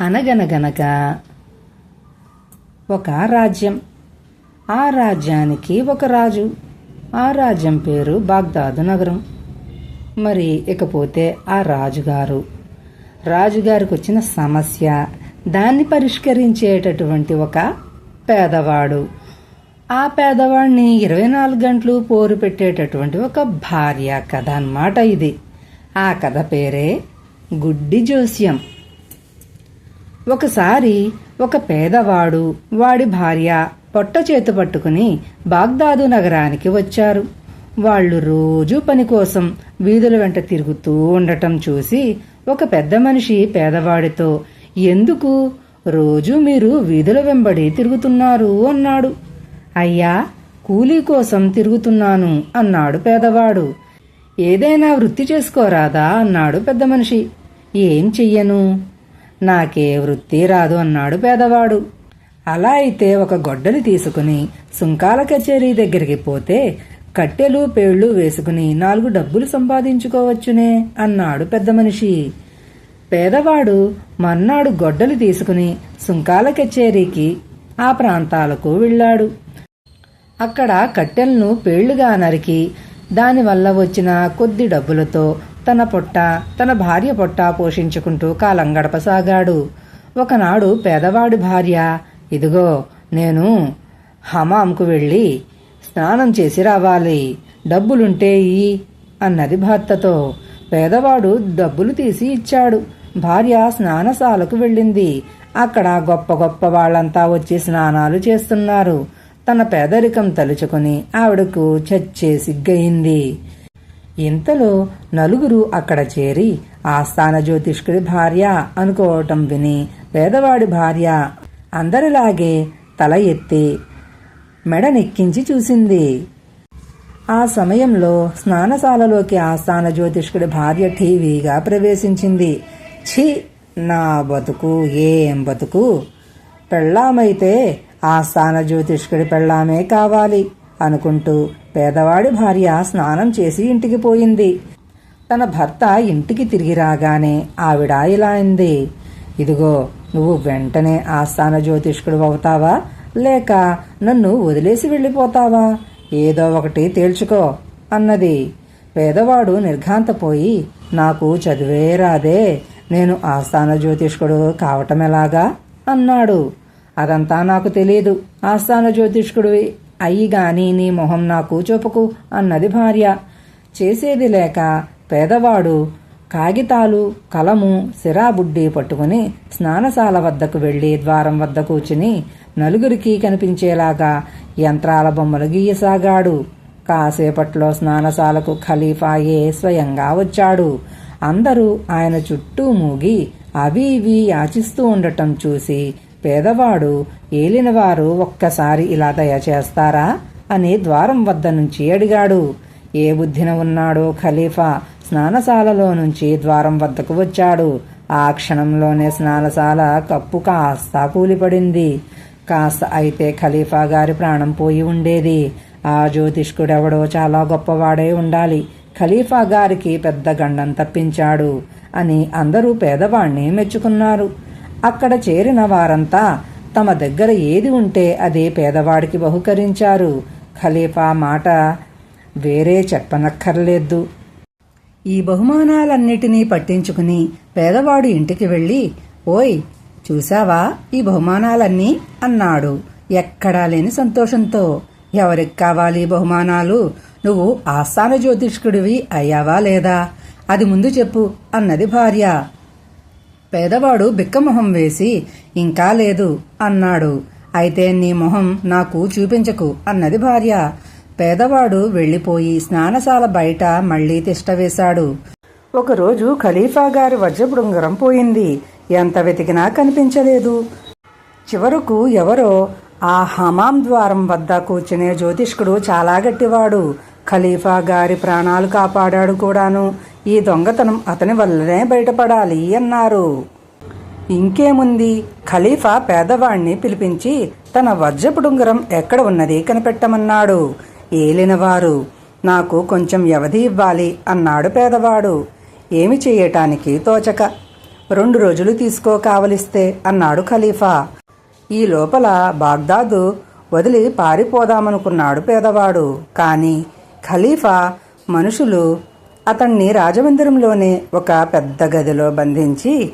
అనగనగనగా ఒక రాజ్యం. ఆ రాజ్యానికి ఒక రాజు. ఆ రాజ్యం పేరు బాగ్దాదు నగరం. మరి ఇకపోతే ఆ రాజుగారు. రాజుగారికి వచ్చిన సమస్య దాన్ని పరిష్కరించేటటువంటి ఒక పేదవాడు. ఆ పేదవాడిని ఇరవై నాలుగు గంటలు పోరు పెట్టేటటువంటి ఒక భార్య కథ అన్నమాట ఇది. ఆ కథ పేరే గుడ్డి జోస్యం. ఒకసారి ఒక పేదవాడు వాడి భార్య పొట్ట చేతు పట్టుకుని బాగ్దాదు నగరానికి వచ్చారు. వాళ్ళు రోజు పని కోసం వీధుల వెంట తిరుగుతూ ఉండటం చూసి ఒక పెద్ద మనిషి పేదవాడితో ఎందుకు? రోజు మీరు వీధుల వెంబడి తిరుగుతున్నారు అన్నాడు. అయ్యా కూలీ కోసం తిరుగుతున్నాను అన్నాడు పేదవాడు. ఏదైనా వృత్తి చేసుకోరాదా అన్నాడు పెద్ద మనిషి. ఏం చెయ్యను? నాకే వృత్తి రాదు అన్నాడు పేదవాడు. అలా అయితే ఒక గొడ్డలి తీసుకుని సుంకాల కచేరీ దగ్గరికి పోతే కట్టెలు పేళ్ళు వేసుకుని నాలుగు డబ్బులు సంపాదించుకోవచ్చునే అన్నాడు పెద్ద మనిషి. పేదవాడు మర్నాడు గొడ్డలు తీసుకుని సుంకాల కచేరీకి ఆ ప్రాంతాలకు వెళ్ళాడు. అక్కడ కట్టెలను పేళ్ళుగా నరికి దానివల్ల వచ్చిన కొద్ది డబ్బులతో తన పొట్ట తన భార్య పొట్ట పోషించుకుంటూ కాలం గడపసాగాడు. ఒకనాడు పేదవాడి భార్య ఇదిగో నేను హమాంకు వెళ్ళి స్నానం చేసి రావాలి. డబ్బులుంటే ఈ అన్నది భర్తతో. పేదవాడు డబ్బులు తీసి ఇచ్చాడు. భార్య స్నానశాలకు వెళ్ళింది. అక్కడ గొప్ప గొప్ప వాళ్ళంతా వచ్చి స్నానాలు చేస్తున్నారు. తన పేదరికం తలుచుకుని ఆవిడకు చచ్చే సిగ్గయింది. ఇంతలో నలుగురు అక్కడ చేరి ఆస్థాన జ్యోతిష్కుడి భార్య అనుకోవటం విని పేదవాడి భార్య అందరిలాగే తల ఎత్తి మెడ నెక్కించి చూసింది. ఆ సమయంలో స్నానశాలలోకి ఆస్థాన జ్యోతిష్కుడి భార్య టీవీగా ప్రవేశించింది. ఛీ నా బతుకు ఏం బతుకు? పెళ్ళామైతే ఆస్థాన జ్యోతిష్కుడి పెళ్ళామే కావాలి అనుకుంటూ పేదవాడి భార్య స్నానం చేసి ఇంటికి పోయింది. తన భర్త ఇంటికి తిరిగి రాగానే ఆవిడ ఇలా అంది ఇదిగో నువ్వు వెంటనే ఆస్థాన జ్యోతిష్కుడు అవుతావా? లేక నన్ను వదిలేసి వెళ్ళిపోతావా? ఏదో ఒకటి తేల్చుకో అన్నది. పేదవాడు నిర్ఘాంతపోయి నాకు చదివే రాదే నేను ఆస్థాన జ్యోతిష్కుడు కావటమెలాగా అన్నాడు. అదంతా నాకు తెలియదు ఆస్థాన జ్యోతిష్కుడివి అయ్యి నీ మొహం నాకు చూపకు అన్నది భార్య. చేసేది లేక పేదవాడు కాగితాలు కలము సిరాబుడ్డి పట్టుకుని స్నానశాల వద్దకు వెళ్ళి ద్వారం వద్ద కూర్చుని నలుగురికి కనిపించేలాగా యంత్రాల బొమ్మలు గీయసాగాడు. కాసేపట్లో స్నానశాలకు ఖలీఫాయే స్వయంగా వచ్చాడు. అందరూ ఆయన చుట్టూ మూగి అవి ఇవి యాచిస్తూ ఉండటం చూసి పేదవాడు ఏలినవారు ఒక్కసారి ఇలా దయచేస్తారా? అని ద్వారం వద్ద నుంచి అడిగాడు. ఏ బుద్ధిన ఉన్నాడో ఖలీఫా స్నానశాలలో నుంచి ద్వారం వద్దకు వచ్చాడు. ఆ క్షణంలోనే స్నానశాల కప్పు కాస్త కూలిపడింది. కాస్త అయితే ఖలీఫా గారి ప్రాణం పోయి ఉండేది. ఆ జ్యోతిష్కుడెవడో చాలా గొప్పవాడై ఉండాలి. ఖలీఫా గారికి పెద్ద గండం తప్పించాడు అని అందరూ పేదవాణ్ణి మెచ్చుకున్నారు. అక్కడ చేరిన వారంతా తమ దగ్గర ఏది ఉంటే అదే పేదవాడికి బహుకరించారు. ఖలీఫా మాట వేరే చెప్పనక్కర్లేదు. ఈ బహుమానాలన్నిటినీ పట్టించుకుని పేదవాడు ఇంటికి వెళ్ళి ఓయ్ చూశావా ఈ బహుమానాలన్నీ? అన్నాడు. ఎక్కడా లేని సంతోషంతో ఎవరికి కావాలి బహుమానాలు? నువ్వు ఆస్థాన జ్యోతిష్కుడివి అయ్యావా లేదా? అది ముందు చెప్పు అన్నది భార్య. పేదవాడు బిక్కమొహం వేసి ఇంకా లేదు అన్నాడు. అయితే నీ మొహం నాకు చూపించకు అన్నది భార్య. పేదవాడు వెళ్ళిపోయి స్నానశాల బయట మళ్ళీ తిష్టవేశాడు ఒకరోజు ఖలీఫా గారి వజ్రపుడుంగరం పోయింది. ఎంత వెతికినా కనిపించలేదు. చివరకు ఎవరో ఆ హమాం ద్వారం వద్ద కూర్చునే జ్యోతిష్కుడు చాలా గట్టివాడు. ఖలీఫా గారి ప్రాణాలు కాపాడాడు కూడాను. ఈ దొంగతనం అతని వల్లనే బయటపడాలి అన్నారు. ఇంకేముంది? ఖలీఫా పేదవాణ్ణి పిలిపించి తన వజ్రపుడుంగరం ఎక్కడ ఉన్నది కనిపెట్టమన్నాడు. ఏలినవారు నాకు కొంచెం వ్యవధి ఇవ్వాలి అన్నాడు పేదవాడు. ఏమి చేయటానికి తోచక? రెండు రోజులు తీసుకో కావలిస్తే అన్నాడు ఖలీఫా. ఈ లోపల బాగ్దాదు వదిలి పారిపోదామనుకున్నాడు పేదవాడు. కానీ ఖలీఫా మనుషులు అతన్ని రాజమందిరంలోనే ఒక పెద్ద గదిలో బంధించి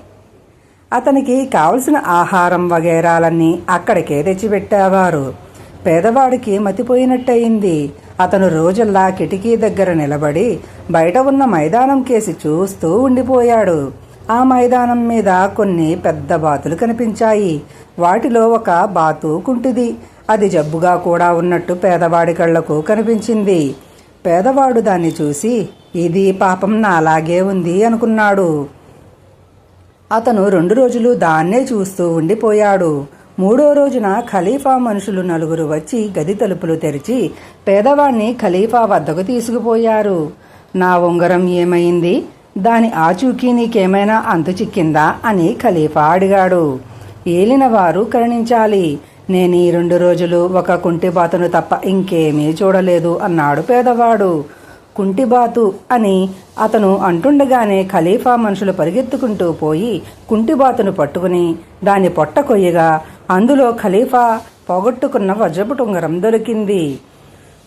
అతనికి కావలసిన ఆహారం వగైరాలన్నీ అక్కడికే తెచ్చిపెట్టేవారు. పేదవాడికి మతిపోయినట్టయింది. అతను రోజుల్లా కిటికీ దగ్గర నిలబడి బయట ఉన్న మైదానం కేసి చూస్తూ ఉండిపోయాడు. ఆ మైదానం మీద కొన్ని పెద్ద బాతులు కనిపించాయి. వాటిలో ఒక బాతు కుంటిది. అది జబ్బుగా కూడా ఉన్నట్టు పేదవాడి కళ్ళకు కనిపించింది. పేదవాడు దాన్ని చూసి ఇది పాపం నాలాగే ఉంది అనుకున్నాడు. అతను రెండు రోజులు దాన్నే చూస్తూ ఉండిపోయాడు. మూడో రోజున ఖలీఫా మనుషులు నలుగురు వచ్చి గది తలుపులు తెరిచి పేదవాణ్ణి ఖలీఫా వద్దకు తీసుకుపోయారు. నా ఉంగరం ఏమైంది? దాని ఆచూకీ నీకేమైనా అంతు చిక్కిందా? అని ఖలీఫా అడిగాడు. ఏలినవారు కరుణించాలి. నేను ఈ రెండు రోజులు ఒక కుంటిబాతును తప్ప ఇంకేమీ చూడలేదు అన్నాడు పేదవాడు. కుంటిబాతు అని అతను అంటుండగానే ఖలీఫా మనుషులు పరిగెత్తుకుంటూ పోయి కుంటిబాతును పట్టుకుని దాని పొట్ట కొయ్యగా అందులో ఖలీఫా పోగొట్టుకున్న వజ్రపు ఉంగరం దొరికింది.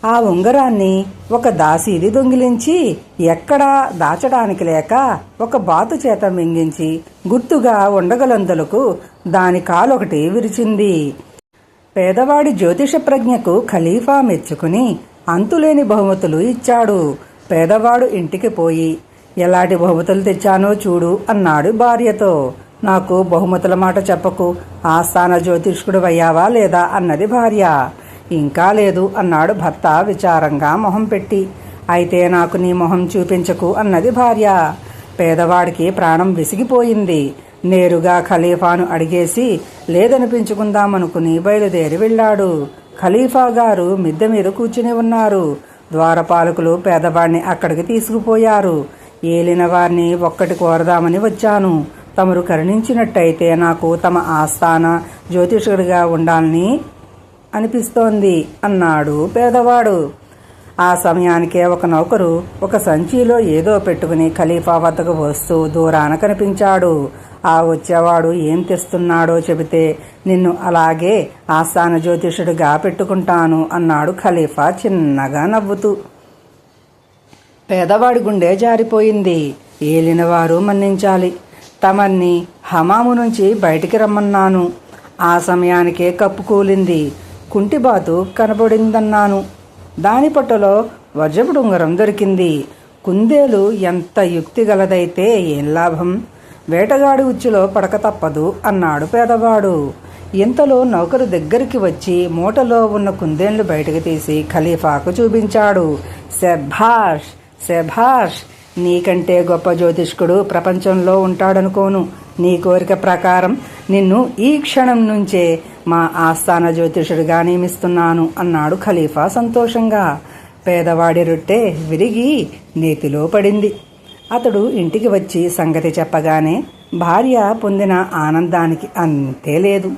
ఆ ఉంగరాన్ని ఒక దాసీది దొంగిలించి ఎక్కడా దాచడానికి లేక ఒక బాతు చేత మింగించి గుర్తుగా ఉండగలందులకు దాని కాలొకటి విరిచింది. పేదవాడి జ్యోతిష ప్రజ్ఞకు ఖలీఫా మెచ్చుకుని అంతులేని బహుమతులు ఇచ్చాడు. పేదవాడు ఇంటికి పోయి ఎలాంటి బహుమతులు తెచ్చానో చూడు అన్నాడు భార్యతో. నాకు బహుమతుల మాట చెప్పకు. ఆస్థాన జ్యోతిష్కుడు అయ్యావా లేదా? అన్నది భార్య. ఇంకా లేదు అన్నాడు భర్త విచారంగా మొహం పెట్టి. అయితే నాకు నీ మొహం చూపించకు అన్నది భార్య. పేదవాడికి ప్రాణం విసిగిపోయింది. నేరుగా ఖలీఫాను అడిగేసి లేదనిపించుకుందామనుకుని బయలుదేరి వెళ్ళాడు. ఖలీఫా గారు మిద్దె మీద కూర్చుని ఉన్నారు. ద్వారపాలకులు పేదవాడిని అక్కడికి తీసుకుపోయారు. ఏలిన వారిని ఒక్కటి కోరదామని వచ్చాను. తమరు కరుణించినట్టయితే నాకు తమ ఆస్థాన జ్యోతిషుడిగా ఉండాలని అనిపిస్తోంది అన్నాడు పేదవాడు. ఆ సమయానికే ఒక నౌకరు ఒక సంచిలో ఏదో పెట్టుకుని ఖలీఫా వద్దకు వస్తూ దూరాన కనిపించాడు. ఆ వచ్చేవాడు ఏం తెస్తున్నాడో చెబితే నిన్ను అలాగే ఆస్థాన జ్యోతిషుడిగా పెట్టుకుంటాను అన్నాడు ఖలీఫా చిన్నగా నవ్వుతూ. పేదవాడి గుండె జారిపోయింది. ఏలినవారు మన్నించాలి. తమర్ని హమాము నుంచి బయటికి రమ్మన్నాను. ఆ సమయానికే కప్పు కూలింది. కుంటిబాతు కనబడిందన్నాను. దాని పట్టులో వజ్రపుడు ఉంగరం దొరికింది. కుందేలు ఎంత యుక్తి గలదైతే ఏం లాభం? వేటగాడి ఉచ్చులో పడక తప్పదు అన్నాడు పేదవాడు. ఇంతలో నౌకరు దగ్గరికి వచ్చి మూటలో ఉన్న కుందేళ్ళు బయటకు తీసి ఖలీఫాకు చూపించాడు. శభాష్! శభాష్! నీకంటే గొప్ప జ్యోతిష్కుడు ప్రపంచంలో ఉంటాడనుకోను. నీ కోరిక ప్రకారం నిన్ను ఈ క్షణం నుంచే మా ఆస్థాన జ్యోతిషుడిగా నియమిస్తున్నాను అన్నాడు ఖలీఫా సంతోషంగా. పేదవాడి రొట్టె విరిగి నేతిలో పడింది. అతడు ఇంటికి వచ్చి సంగతి చెప్పగానే భార్య పొందిన ఆనందానికి అంతే లేదు.